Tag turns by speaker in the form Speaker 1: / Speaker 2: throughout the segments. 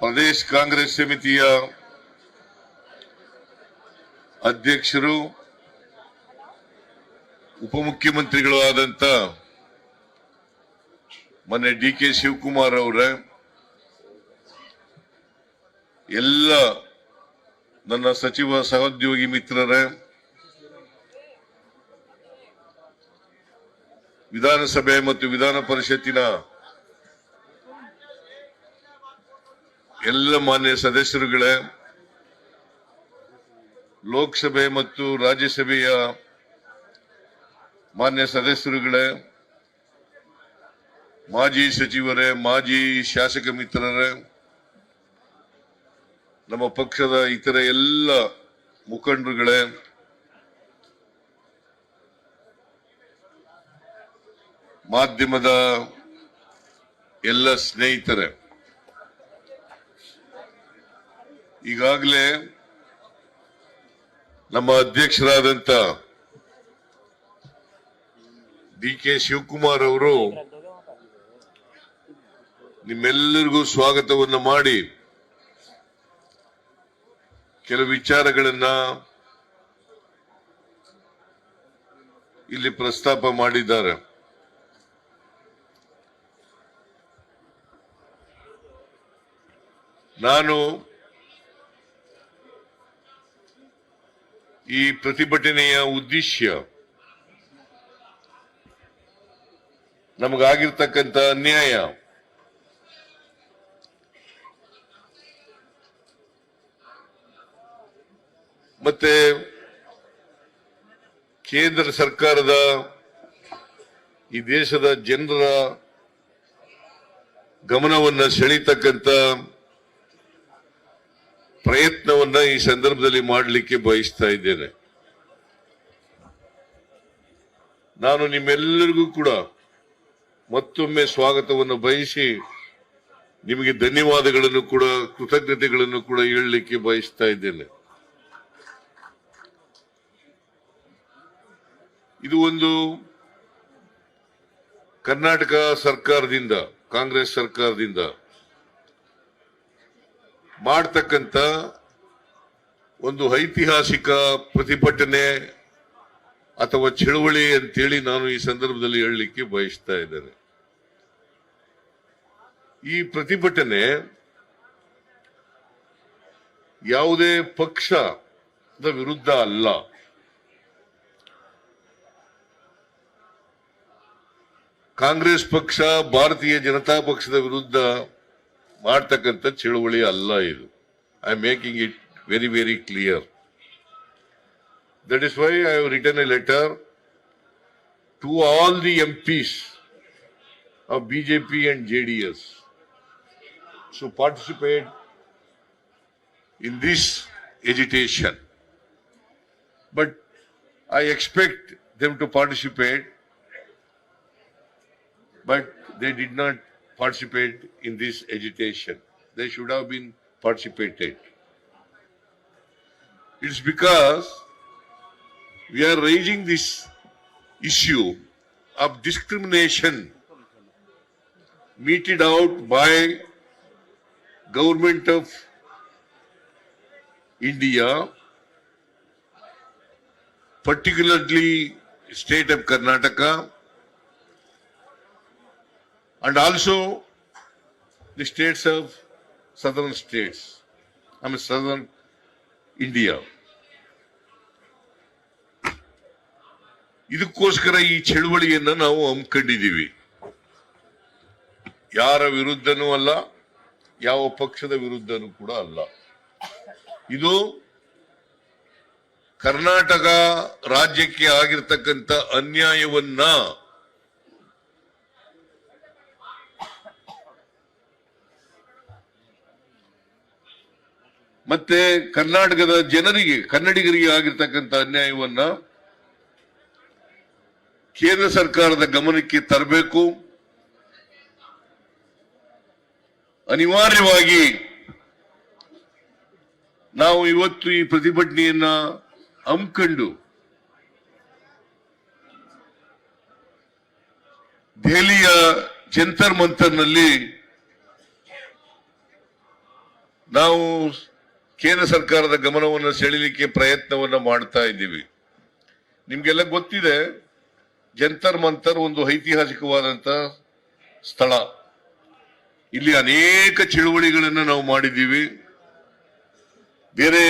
Speaker 1: ಪ್ರದೇಶ್ ಕಾಂಗ್ರೆಸ್ ಸಮಿತಿಯ ಅಧ್ಯಕ್ಷರು, ಉಪಮುಖ್ಯಮಂತ್ರಿಗಳು ಆದಂತ ಮೊನ್ನೆ ಡಿ ಕೆ ಶಿವಕುಮಾರ್ ಅವರ, ಎಲ್ಲ ನನ್ನ ಸಚಿವ ಸಹೋದ್ಯೋಗಿ ಮಿತ್ರರೇ, ವಿಧಾನಸಭೆ ಮತ್ತು ವಿಧಾನ ಪರಿಷತ್ತಿನ ಎಲ್ಲ ಮಾನ್ಯ ಸದಸ್ಯರುಗಳೇ, ಲೋಕಸಭೆ ಮತ್ತು ರಾಜ್ಯಸಭೆಯ ಮಾನ್ಯ ಸದಸ್ಯರುಗಳೇ, ಮಾಜಿ ಸಚಿವರೇ, ಮಾಜಿ ಶಾಸಕ ಮಿತ್ರರೇ, ನಮ್ಮ ಪಕ್ಷದ ಇತರ ಎಲ್ಲ ಮುಖಂಡರುಗಳೇ, ಮಾಧ್ಯಮದ ಎಲ್ಲ ಸ್ನೇಹಿತರೆ. ಈಗಾಗಲೇ ನಮ್ಮ ಅಧ್ಯಕ್ಷರಾದಂತ ಡಿ ಕೆ ಶಿವಕುಮಾರ್ ಅವರು ನಿಮ್ಮೆಲ್ಲರಿಗೂ ಸ್ವಾಗತವನ್ನ ಮಾಡಿ ಕೆಲವು ವಿಚಾರಗಳನ್ನ ಇಲ್ಲಿ ಪ್ರಸ್ತಾಪ ಮಾಡಿದ್ದಾರೆ. ನಾನು ಈ ಪ್ರತಿಭಟನೆಯ ಉದ್ದೇಶ ನಮಗಾಗಿರ್ತಕ್ಕಂಥ ಅನ್ಯಾಯ ಮತ್ತೆ ಕೇಂದ್ರ ಸರ್ಕಾರದ ಈ ದೇಶದ ಜನರ ಗಮನವನ್ನು ಸೆಳೀತಕ್ಕಂಥ ಪ್ರಯತ್ನವನ್ನ ಈ ಸಂದರ್ಭದಲ್ಲಿ ಮಾಡಲಿಕ್ಕೆ ಬಯಸ್ತಾ ಇದ್ದೇನೆ. ನಾನು ನಿಮ್ಮೆಲ್ಲರಿಗೂ ಕೂಡ ಮತ್ತೊಮ್ಮೆ ಸ್ವಾಗತವನ್ನು ಬಯಸಿ ನಿಮಗೆ ಧನ್ಯವಾದಗಳನ್ನು ಕೂಡ, ಕೃತಜ್ಞತೆಗಳನ್ನು ಕೂಡ ಹೇಳಲಿಕ್ಕೆ ಬಯಸ್ತಾ ಇದ್ದೇನೆ. ಇದು ಒಂದು ಕರ್ನಾಟಕ ಸರ್ಕಾರದಿಂದ, ಕಾಂಗ್ರೆಸ್ ಸರ್ಕಾರದಿಂದ ಮಾಡ್ತಕ್ಕಂಥ ಒಂದು ಐತಿಹಾಸಿಕ ಪ್ರತಿಭಟನೆ ಅಥವಾ ಚಳುವಳಿ ಅಂತೇಳಿ ನಾನು ಈ ಸಂದರ್ಭದಲ್ಲಿ ಹೇಳಲಿಕ್ಕೆ ಬಯಸ್ತಾ ಇದ್ದೇನೆ. ಈ ಪ್ರತಿಭಟನೆ ಯಾವುದೇ ಪಕ್ಷದ ವಿರುದ್ಧ ಅಲ್ಲ. ಕಾಂಗ್ರೆಸ್ ಪಕ್ಷ, ಭಾರತೀಯ ಜನತಾ ಪಕ್ಷದ ವಿರುದ್ಧ ಮಾಡ್ತಕ್ಕಂಥ ಚಳುವಳಿ ಅಲ್ಲ ಇದು I am making it very very clear that is why I have return a letter to all the MPs of BJP and JDS to participate in this agitation. But I expect them to participate, but they did not participate in this agitation. They should have been participated. It's because we are raising this issue of discrimination meted out by government of India, particularly state of Karnataka, and also the states of southern states, I mean southern India. ಇದಕ್ಕೋಸ್ಕರ ಈ ಚಳುವಳಿಯನ್ನ ನಾವು ಹಮ್ಮಿಕೊಂಡಿದ್ದೀವಿ. ಯಾರ ವಿರುದ್ಧನೂ ಅಲ್ಲ ಯಾವ ಪಕ್ಷದ ವಿರುದ್ಧನೂ ಕೂಡ ಅಲ್ಲ. ಇದು ಕರ್ನಾಟಕ ರಾಜ್ಯಕ್ಕೆ ಆಗಿರ್ತಕ್ಕಂಥ ಅನ್ಯಾಯವನ್ನ ಮತ್ತೆ ಕರ್ನಾಟಕದ ಜನರಿಗೆ, ಕನ್ನಡಿಗರಿಗೆ ಆಗಿರ್ತಕ್ಕಂಥ ಅನ್ಯಾಯವನ್ನ ಕೇಂದ್ರ ಸರ್ಕಾರದ ಗಮನಕ್ಕೆ ತರಬೇಕು. ಅನಿವಾರ್ಯವಾಗಿ ನಾವು ಇವತ್ತು ಈ ಪ್ರತಿಭಟನೆಯನ್ನ ಹಮ್ಮಿಕೊಂಡು ದೆಹಲಿಯ ಜಂತರ್ ಮಂತರ್ನಲ್ಲಿ ನಾವು ಕೇಂದ್ರ ಸರ್ಕಾರದ ಗಮನವನ್ನು ಸೆಳೆಯಲಿಕ್ಕೆ ಪ್ರಯತ್ನವನ್ನ ಮಾಡ್ತಾ ಇದ್ದೀವಿ. ನಿಮ್ಗೆಲ್ಲ ಗೊತ್ತಿದೆ, ಜಂತರ್ ಮಂತರ್ ಒಂದು ಐತಿಹಾಸಿಕವಾದಂತ ಸ್ಥಳ. ಇಲ್ಲಿ ಅನೇಕ ಚಳುವಳಿಗಳನ್ನು ನಾವು ಮಾಡಿದ್ದೀವಿ. ಬೇರೆ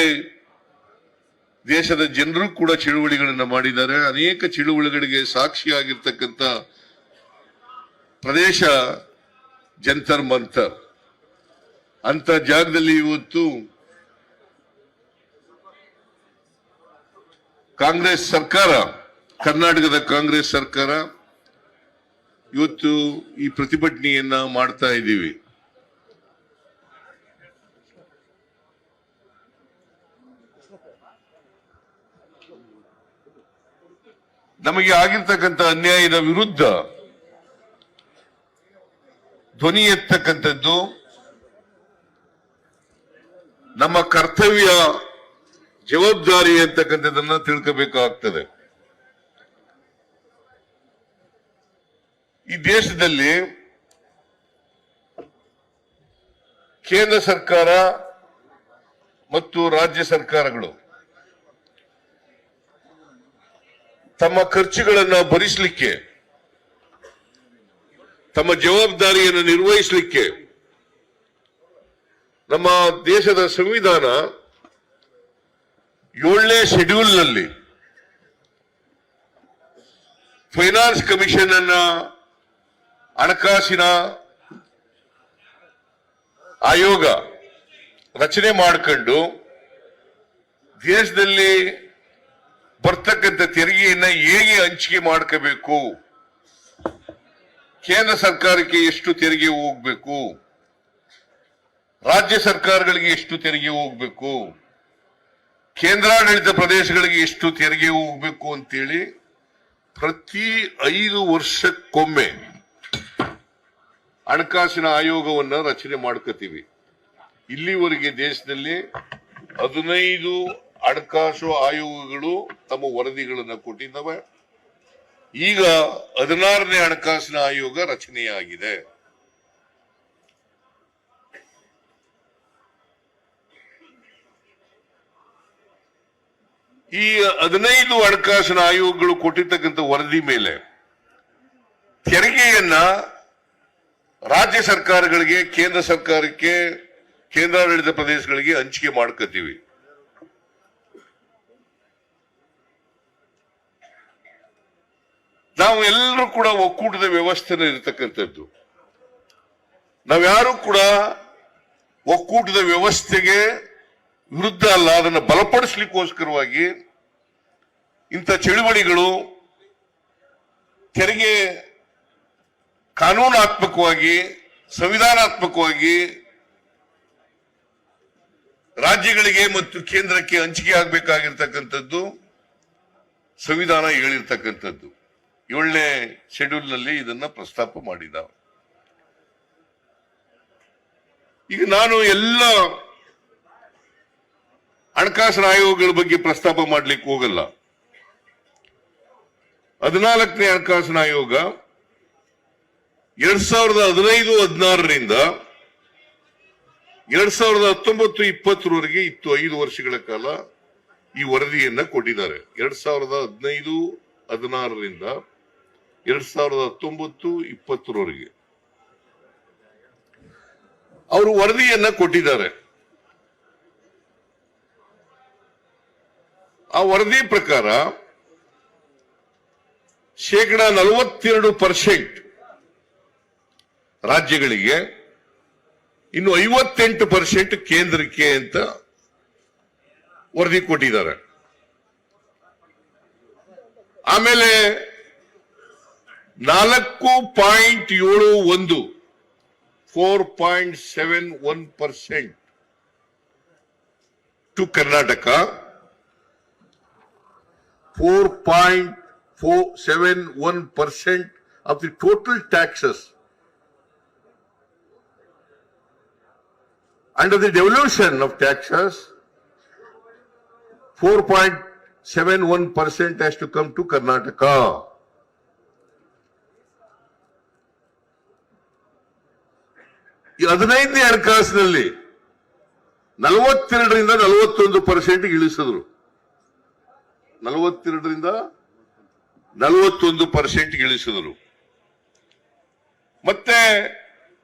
Speaker 1: ದೇಶದ ಜನರು ಕೂಡ ಚಳುವಳಿಗಳನ್ನು ಮಾಡಿದ್ದಾರೆ. ಅನೇಕ ಚಳುವಳಿಗಳಿಗೆ ಸಾಕ್ಷಿಯಾಗಿರ್ತಕ್ಕಂಥ ಪ್ರದೇಶ ಜಂತರ್ ಮಂತರ್. ಅಂತ ಜಾಗದಲ್ಲಿ ಇವತ್ತು ಕಾಂಗ್ರೆಸ್ ಸರ್ಕಾರ, ಕರ್ನಾಟಕದ ಕಾಂಗ್ರೆಸ್ ಸರ್ಕಾರ, ಇವತ್ತು ಈ ಪ್ರತಿಭಟನೆಯನ್ನ ಮಾಡ್ತಾ ಇದ್ದೀವಿ. ನಮಗೆ ಆಗಿರ್ತಕ್ಕಂಥ ಅನ್ಯಾಯದ ವಿರುದ್ಧ ಧ್ವನಿ ಎತ್ತಕ್ಕಂಥದ್ದು ನಮ್ಮ ಕರ್ತವ್ಯ ಜವಾಬ್ದಾರಿ ಅಂತಕ್ಕಂಥದ್ದನ್ನ ತಿಳ್ಕೋಬೇಕಾಗ್ತದೆ. ಈ ದೇಶದಲ್ಲಿ ಕೇಂದ್ರ ಸರ್ಕಾರ ಮತ್ತು ರಾಜ್ಯ ಸರ್ಕಾರಗಳು ತಮ್ಮ ಖರ್ಚುಗಳನ್ನ ಭರಿಸಲಿಕ್ಕೆ, ತಮ್ಮ ಜವಾಬ್ದಾರಿಯನ್ನು ನಿರ್ವಹಿಸಲಿಕ್ಕೆ ನಮ್ಮ ದೇಶದ ಸಂವಿಧಾನ ಏಳನೇ ಶೆಡ್ಯೂಲ್ನಲ್ಲಿ ಫೈನಾನ್ಸ್ ಕಮಿಷನ್ ಅನ್ನ ಹಣಕಾಸಿನ ಆಯೋಗ ರಚನೆ ಮಾಡಿಕೊಂಡು ದೇಶದಲ್ಲಿ ಬರ್ತಕ್ಕಂಥ ತೆರಿಗೆಯನ್ನ ಹೇಗೆ ಹಂಚಿಕೆ ಮಾಡ್ಕೋಬೇಕು? ಕೇಂದ್ರ ಸರ್ಕಾರಕ್ಕೆ ಎಷ್ಟು ತೆರಿಗೆ ಹೋಗ್ಬೇಕು? ರಾಜ್ಯ ಸರ್ಕಾರಗಳಿಗೆ ಎಷ್ಟು ತೆರಿಗೆ ಹೋಗ್ಬೇಕು? ಕೇಂದ್ರಾಡಳಿತ ಪ್ರದೇಶಗಳಿಗೆ ಎಷ್ಟು ತೆರಿಗೆ ಹೋಗ್ಬೇಕು ಅಂತೇಳಿ ಪ್ರತಿ ಐದು ವರ್ಷಕ್ಕೊಮ್ಮೆ ಹಣಕಾಸಿನ ಆಯೋಗವನ್ನ ರಚನೆ ಮಾಡ್ಕೋತೀವಿ. ಇಲ್ಲಿವರೆಗೆ ದೇಶದಲ್ಲಿ ಹದಿನೈದು ಹಣಕಾಸು ಆಯೋಗಗಳು ತಮ್ಮ ವರದಿಗಳನ್ನು ಕೊಟ್ಟಿದ್ದಾವೆ. ಈಗ ಹದಿನಾರನೇ ಹಣಕಾಸಿನ ಆಯೋಗ ರಚನೆಯಾಗಿದೆ. ಈ ಹದಿನೈದು ಹಣಕಾಸಿನ ಆಯೋಗಗಳು ಕೊಟ್ಟಿರ್ತಕ್ಕಂಥ ವರದಿ ಮೇಲೆ ತೆರಿಗೆಯನ್ನ ರಾಜ್ಯ ಸರ್ಕಾರಗಳಿಗೆ, ಕೇಂದ್ರ ಸರ್ಕಾರಕ್ಕೆ, ಕೇಂದ್ರಾಡಳಿತ ಪ್ರದೇಶಗಳಿಗೆ ಹಂಚಿಕೆ ಮಾಡ್ಕೋತೀವಿ. ನಾವು ಎಲ್ಲರೂ ಕೂಡ ಒಕ್ಕೂಟದ ವ್ಯವಸ್ಥೆನ ಇರತಕ್ಕಂಥದ್ದು. ನಾವ್ಯಾರು ಕೂಡ ಒಕ್ಕೂಟದ ವ್ಯವಸ್ಥೆಗೆ ವಿರುದ್ಧ ಅಲ್ಲ, ಅದನ್ನು ಬಲಪಡಿಸ್ಲಿಕ್ಕೋಸ್ಕರವಾಗಿ ಇಂಥ ಚಳುವಳಿಗಳು ತೆರಿಗೆ ಕಾನೂನಾತ್ಮಕವಾಗಿ, ಸಂವಿಧಾನಾತ್ಮಕವಾಗಿ ರಾಜ್ಯಗಳಿಗೆ ಮತ್ತು ಕೇಂದ್ರಕ್ಕೆ ಹಂಚಿಕೆ ಆಗಬೇಕಾಗಿರ್ತಕ್ಕಂಥದ್ದು ಸಂವಿಧಾನ ಹೇಳಿರ್ತಕ್ಕಂಥದ್ದು. ಏಳನೇ ಶೆಡ್ಯೂಲ್ನಲ್ಲಿ ಇದನ್ನ ಪ್ರಸ್ತಾಪ ಮಾಡಿದ್ದಾವೆ ಈಗ ನಾನು ಎಲ್ಲ ಹಣಕಾಸಿನ ಆಯೋಗಗಳ ಬಗ್ಗೆ ಪ್ರಸ್ತಾಪ ಮಾಡ್ಲಿಕ್ಕೆ ಹೋಗಲ್ಲ. ಹದಿನಾಲ್ಕನೇ ಹಣಕಾಸಿನ ಆಯೋಗ ಎರಡ್ ಸಾವಿರದ ಹದಿನೈದು, ಹದಿನಾರರಿಂದ ಎರಡ್ ಸಾವಿರದ ಹತ್ತೊಂಬತ್ತು, ಇಪ್ಪತ್ತರವರೆಗೆ ಇತ್ತು. ಐದು ವರ್ಷಗಳ ಕಾಲ ಈ ವರದಿಯನ್ನ ಕೊಟ್ಟಿದ್ದಾರೆ. ಎರಡ್ ಸಾವಿರದ ಹದಿನೈದು, ಹದಿನಾರರಿಂದ ಎರಡ್ ಸಾವಿರದ ಹತ್ತೊಂಬತ್ತು, ಇಪ್ಪತ್ತರವರೆಗೆ ಅವರು ವರದಿಯನ್ನ ಕೊಟ್ಟಿದ್ದಾರೆ. ಆ ವರದಿ ಪ್ರಕಾರ ಶೇಕಡ ನಲವತ್ತೆರಡು ಪರ್ಸೆಂಟ್ ರಾಜ್ಯಗಳಿಗೆ, ಇನ್ನು ಐವತ್ತೆಂಟು ಪರ್ಸೆಂಟ್ ಕೇಂದ್ರಕ್ಕೆ ಅಂತ ವರದಿ ಕೊಟ್ಟಿದ್ದಾರೆ. ಆಮೇಲೆ ನಾಲ್ಕು ಪಾಯಿಂಟ್ ಏಳು ಒಂದು, four point seven one percent to Karnataka. Four point four seven one percent of the total taxes under the devolution of taxes, 4.71% has to come to Karnataka. ಈ ಹದಿನೈದನೇ ಹಣಕಾಸಿನಲ್ಲಿ ನಲವತ್ತೆರಡರಿಂದ ನಲವತ್ತೊಂದು ಪರ್ಸೆಂಟ್ ಇಳಿಸಿದ್ರು ನಲವತ್ತೆರಡರಿಂದ ನಲವತ್ತೊಂದು ಪರ್ಸೆಂಟ್ ಇಳಿಸಿದರು ಮತ್ತೆ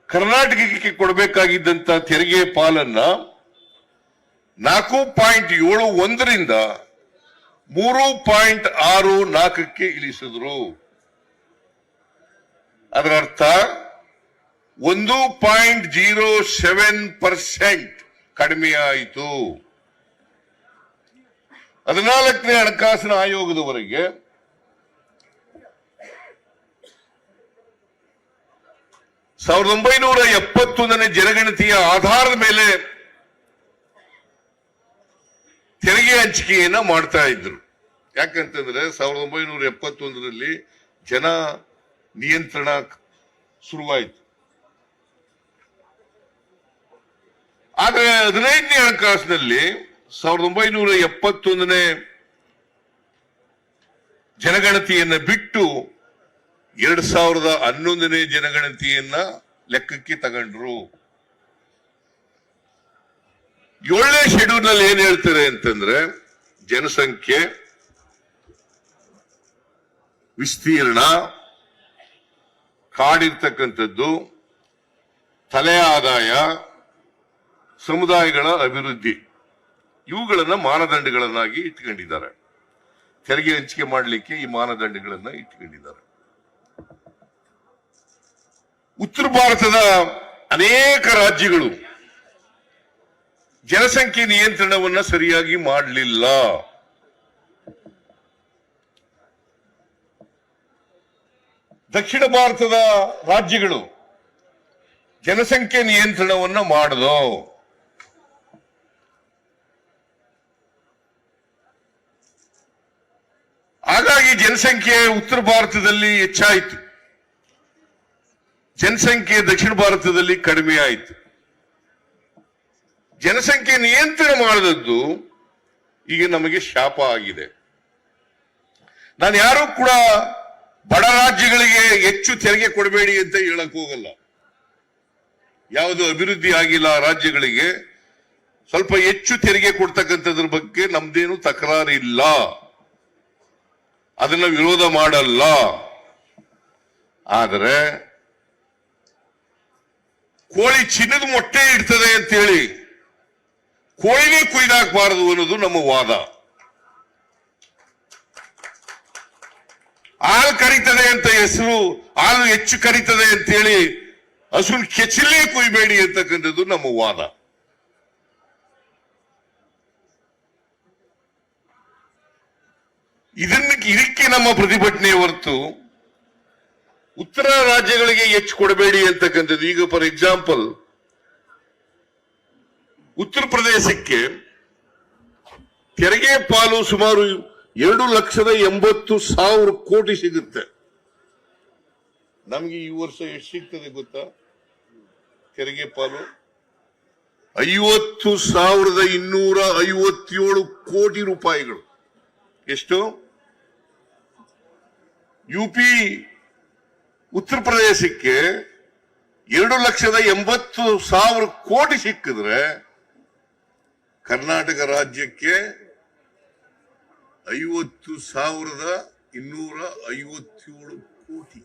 Speaker 1: ಕರ್ನಾಟಕಕ್ಕೆ ಕೊಡಬೇಕಾಗಿದ್ದಂತ ತೆರಿಗೆ ಪಾಲನ್ನ ನಾಲ್ಕು ಪಾಯಿಂಟ್ ಏಳು ಒಂದರಿಂದ ಮೂರು ಪಾಯಿಂಟ್ ಆರು ನಾಲ್ಕಕ್ಕೆ ಇಳಿಸಿದ್ರು. ಅದರ ಅರ್ಥ ಒಂದು ಪಾಯಿಂಟ್ ಜೀರೋ ಸೆವೆನ್ ಪರ್ಸೆಂಟ್ ಕಡಿಮೆ ಆಯಿತು. ಹದಿನಾಲ್ಕನೇ ಹಣಕಾಸಿನ ಆಯೋಗದವರೆಗೆ ಸಾವಿರದ ಒಂಬೈನೂರ ಎಪ್ಪತ್ತೊಂದನೇ ಜನಗಣತಿಯ ಆಧಾರದ ಮೇಲೆ ತೆರಿಗೆ ಹಂಚಿಕೆಯನ್ನ ಮಾಡ್ತಾ ಇದ್ರು. ಯಾಕಂತಂದ್ರೆ ಸಾವಿರದ ಒಂಬೈನೂರ ಎಪ್ಪತ್ತೊಂದರಲ್ಲಿ ಜನ ನಿಯಂತ್ರಣ ಶುರುವಾಯಿತು. ಆದ್ರೆ ಹದಿನೈದನೇ ಹಣಕಾಸಿನಲ್ಲಿ ಸಾವಿರದ ಒಂಬೈನೂರ ಎಪ್ಪತ್ತೊಂದನೇ ಜನಗಣತಿಯನ್ನ ಬಿಟ್ಟು ಎರಡ್ ಸಾವಿರದ ಹನ್ನೊಂದನೇ ಜನಗಣತಿಯನ್ನ ಲೆಕ್ಕಕ್ಕೆ ತಗೊಂಡ್ರು. ಏಳನೇ ಶೆಡ್ಯೂಲ್ನಲ್ಲಿ ಏನ್ ಹೇಳ್ತಾರೆ ಅಂತಂದ್ರೆ ಜನಸಂಖ್ಯೆ, ವಿಸ್ತೀರ್ಣ, ಕಾಡಿರ್ತಕ್ಕಂಥದ್ದು, ತಲೆ ಆದಾಯ, ಸಮುದಾಯಗಳ ಅಭಿವೃದ್ಧಿ. ಇವುಗಳನ್ನ ಮಾನದಂಡಗಳನ್ನಾಗಿ ಇಟ್ಕೊಂಡಿದ್ದಾರೆ. ತೆರಿಗೆ ಹಂಚಿಕೆ ಮಾಡಲಿಕ್ಕೆ ಈ ಮಾನದಂಡಗಳನ್ನ ಇಟ್ಕೊಂಡಿದ್ದಾರೆ. ಉತ್ತರ ಭಾರತದ ಅನೇಕ ರಾಜ್ಯಗಳು ಜನಸಂಖ್ಯೆ ನಿಯಂತ್ರಣವನ್ನ ಸರಿಯಾಗಿ ಮಾಡಲಿಲ್ಲ. ದಕ್ಷಿಣ ಭಾರತದ ರಾಜ್ಯಗಳು ಜನಸಂಖ್ಯೆ ನಿಯಂತ್ರಣವನ್ನ ಮಾಡದು ಹಾಗಾಗಿ ಜನಸಂಖ್ಯೆ ಉತ್ತರ ಭಾರತದಲ್ಲಿ ಹೆಚ್ಚಾಯಿತು. ಜನಸಂಖ್ಯೆ ದಕ್ಷಿಣ ಭಾರತದಲ್ಲಿ ಕಡಿಮೆ ಆಯಿತು. ಜನಸಂಖ್ಯೆ ನಿಯಂತ್ರಣ ಮಾಡಿದದ್ದು ಈಗ ನಮಗೆ ಶಾಪ ಆಗಿದೆ. ನಾನು ಯಾರು ಕೂಡ ಬಡ ರಾಜ್ಯಗಳಿಗೆ ಹೆಚ್ಚು ತೆರಿಗೆ ಕೊಡಬೇಡಿ ಅಂತ ಹೇಳಕ್ ಹೋಗಲ್ಲ. ಯಾವುದು ಅಭಿವೃದ್ಧಿ ಆಗಿಲ್ಲ ರಾಜ್ಯಗಳಿಗೆ, ಸ್ವಲ್ಪ ಹೆಚ್ಚು ತೆರಿಗೆ ಕೊಡ್ತಕ್ಕಂಥದ್ರ ಬಗ್ಗೆ ನಮ್ದೇನು ತಕರಾರಿಲ್ಲ. ಅದನ್ನ ವಿರೋಧ ಮಾಡಲ್ಲ. ಆದರೆ ಕೋಳಿ ಚಿನ್ನದ ಮೊಟ್ಟೆ ಇಡ್ತದೆ ಅಂತೇಳಿ ಕೋಳಿನೇ ಕುಯ್ದಾಕಬಾರದು ಅನ್ನೋದು ನಮ್ಮ ವಾದ. ಹಾಲು ಕರಿತದೆ ಅಂತ ಹೆಸರು, ಹಾಲು ಹೆಚ್ಚು ಕರೀತದೆ ಅಂತೇಳಿ ಹಸುನ್ ಕೆಚ್ಚಲೇ ಕುಯ್ಬೇಡಿ ಅಂತಕ್ಕಂಥದ್ದು ನಮ್ಮ ವಾದ. ಇದನ್ನ ಇದಕ್ಕೆ ನಮ್ಮ ಪ್ರತಿಭಟನೆ ಹೊರತು ಉತ್ತರ ರಾಜ್ಯಗಳಿಗೆ ಹೆಚ್ಚು ಕೊಡಬೇಡಿ ಅಂತಕ್ಕಂಥದ್ದು. ಈಗ ಫಾರ್ ಎಕ್ಸಾಂಪಲ್ ಉತ್ತರ ಪ್ರದೇಶಕ್ಕೆ ತೆರಿಗೆ ಪಾಲು ಸುಮಾರು ಎರಡು ಲಕ್ಷದ ಎಂಬತ್ತು ಸಾವಿರ ಕೋಟಿ ಸಿಗುತ್ತೆ. ನಮಗೆ ಈ ವರ್ಷ ಎಷ್ಟು ಸಿಗ್ತದೆ ಗೊತ್ತಾ? ತೆರಿಗೆ ಪಾಲು ಐವತ್ತು ಸಾವಿರದ ಇನ್ನೂರ ಐವತ್ತೇಳು ಕೋಟಿ ರೂಪಾಯಿಗಳು. ಎಷ್ಟು? ಯುಪಿ ಉತ್ತರ ಪ್ರದೇಶಕ್ಕೆ ಎರಡು ಲಕ್ಷದ ಎಂಬತ್ತು ಸಾವಿರ ಕೋಟಿ ಸಿಕ್ಕಿದ್ರೆ ಕರ್ನಾಟಕ ರಾಜ್ಯಕ್ಕೆ ಐವತ್ತು ಸಾವಿರದ ಇನ್ನೂರ ಐವತ್ತೇಳು ಕೋಟಿ.